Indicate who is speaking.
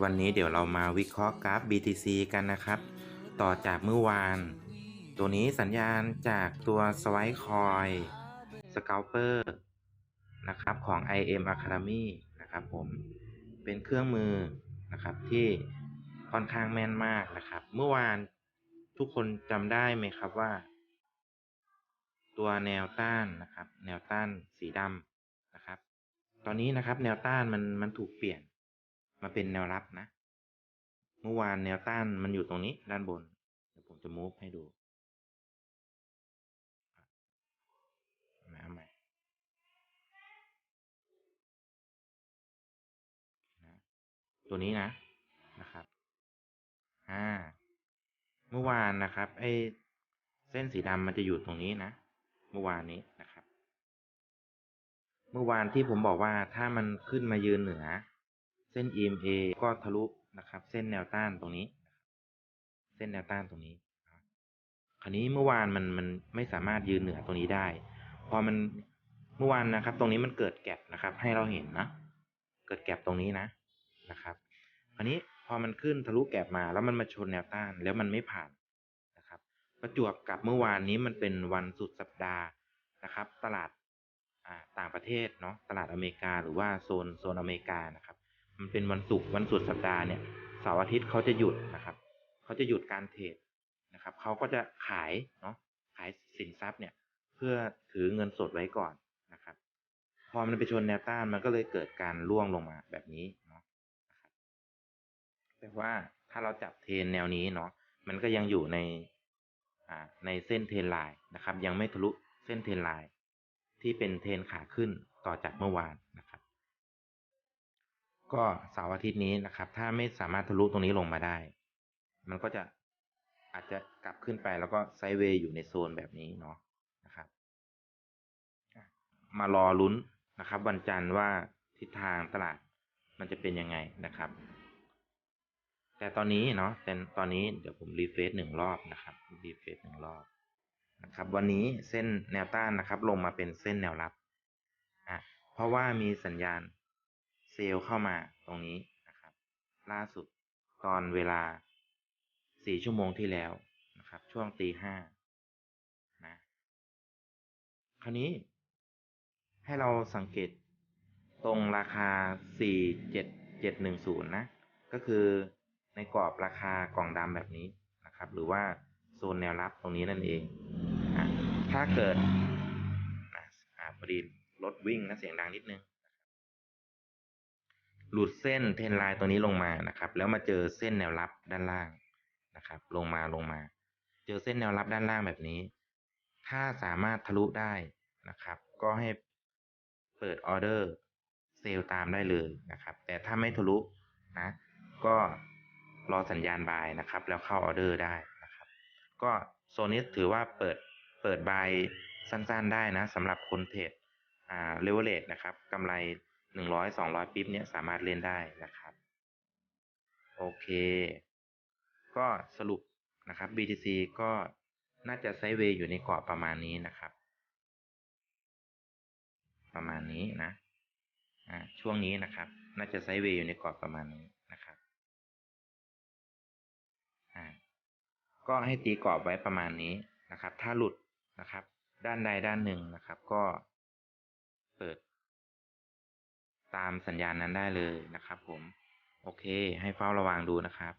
Speaker 1: วันนี้เดี๋ยวเรามาวิเคราะห์กราฟ BTC กันนะครับ ต่อจากเมื่อวาน ตัวนี้สัญญาณจากตัว Swipe Coin Scalper นะครับของ IM Academy นะครับผมเป็นเครื่องมือนะครับที่ค่อนข้างแม่นมากนะครับ เมื่อวานทุกคนจำได้ไหมครับว่า ตัวแนวต้านนะครับ แนวต้านสีดำนะครับ ตอนนี้นะครับแนวต้านมันมันถูกเปลี่ยน มาเป็นแนวรับนะ เมื่อวานแนวต้านมันอยู่ตรงนี้ด้านบน เดี๋ยวผมจะมูฟให้ดูมาใหม่นะตัวนี้นะนะครับอ่าเมื่อวานนะครับไอ้เส้นสีดำมันจะอยู่ตรงนี้นะ เมื่อวานนี้นะครับ เมื่อวานที่ผมบอกว่าถ้ามันขึ้นมายืนเหนือ เส้น EMA ก็ทะลุนะครับ เส้นแนวต้านตรงนี้ เส้นแนวต้านตรงนี้คราวนี้เมื่อวานมันมันไม่สามารถยืนเหนือตรงนี้ได้ พอมันเมื่อวานนะครับ ตรงนี้มันเกิดแก็บนะครับ ให้เราเห็นนะ เกิดแก็บตรงนี้นะนะครับ คราวนี้พอมันขึ้นทะลุแก็บมา แล้วมันมาชนแนวต้านแล้วมันไม่ผ่านนะครับ ประจวบกับเมื่อวานนี้มันเป็นวันสุดสัปดาห์นะครับ ตลาดต่างประเทศเนาะตลาดอเมริกาหรือว่าโซนโซนอเมริกานะครับ มันเป็นวันศุกร์วันสุดสัปดาห์เนี่ยเสาร์อาทิตย์เขาจะหยุดนะครับเขาจะหยุดการเทรดนะครับเขาก็จะขายเนาะขายสินทรัพย์เนี่ยเพื่อถือเงินสดไว้ก่อนนะครับ พอมันไปชนแนวต้านมันก็เลยเกิดการร่วงลงมาแบบนี้เนาะนะครับแต่ว่าถ้าเราจับเทรนแนวนี้เนาะมันก็ยังอยู่ในอ่าในเส้นเทรนไลน์นะครับ ยังไม่ทะลุเส้นเทรนไลน์ที่เป็นเทรนขาขึ้นต่อจากเมื่อวานนะครับ ก็เสาร์อาทิตย์นี้นะครับ ถ้าไม่สามารถทะลุตรงนี้ลงมาได้ มันก็จะอาจจะกลับขึ้นไปแล้วก็ไซเวย์อยู่ในโซนแบบนี้เนาะนะครับ มารอลุ้นนะครับ วันจันทร์ว่าทิศทางตลาดมันจะเป็นยังไงนะครับ แต่ตอนนี้เนาะแต่ตอนนี้เดี๋ยวผมรีเฟซหนึ่งรอบนะครับรีเฟซหนึ่งรอบนะครับ วันนี้เส้นแนวต้านนะครับ ลงมาเป็นเส้นแนวรับอะเพราะว่ามีสัญญาณ เซลล์เข้ามาตรงนี้นะครับ ล่าสุดตอนเวลาสี่ชั่วโมงที่แล้วนะครับ ช่วงตีห้านะคราวนี้ ให้เราสังเกตตรงราคาสี่เจ็ดเจ็ดหนึ่งศูนย์นะ ก็คือในกรอบราคากล่องดำแบบนี้นะครับ หรือว่าโซนแนวรับตรงนี้นั่นเองนะถ้าเกิดนะอ่าพอดีรถวิ่งนะเสียงดังนิดนึง หลุดเส้นเทรนไลน์ตัวนี้ลงมานะครับ แล้วมาเจอเส้นแนวรับด้านล่างนะครับ ลงมาลงมา เจอเส้นแนวรับด้านล่างแบบนี้ ถ้าสามารถทะลุได้นะครับ ก็ให้เปิดออเดอร์เซลล์ตามได้เลยนะครับ แต่ถ้าไม่ทะลุนะก็รอสัญญาณบายนะครับ แล้วเข้าออเดอร์ได้นะครับ ก็โซนนี้ถือว่าเปิดเปิดบายสั้นๆได้นะสำหรับคนเทรดอ่าเลเวลเลตนะครับกำไร หนึ่งร้อยสองร้อยปิ๊บเนี่ยสามารถเล่นได้นะครับ โอเค ก็สรุปนะครับ BTC ก็น่าจะไซด์เวย์อยู่ในกรอบประมาณนี้นะครับ ประมาณนี้นะอ่าช่วงนี้นะครับ น่าจะไซด์เวย์อยู่ในกรอบประมาณนี้นะครับอ่าก็ให้ตีกรอบไว้ประมาณนี้นะครับ ถ้าหลุดนะครับ ด้านใดด้านหนึ่งนะครับ ก็เปิด ตามสัญญาณนั้นได้เลยนะครับผม โอเค ให้เฝ้าระวังดูนะครับ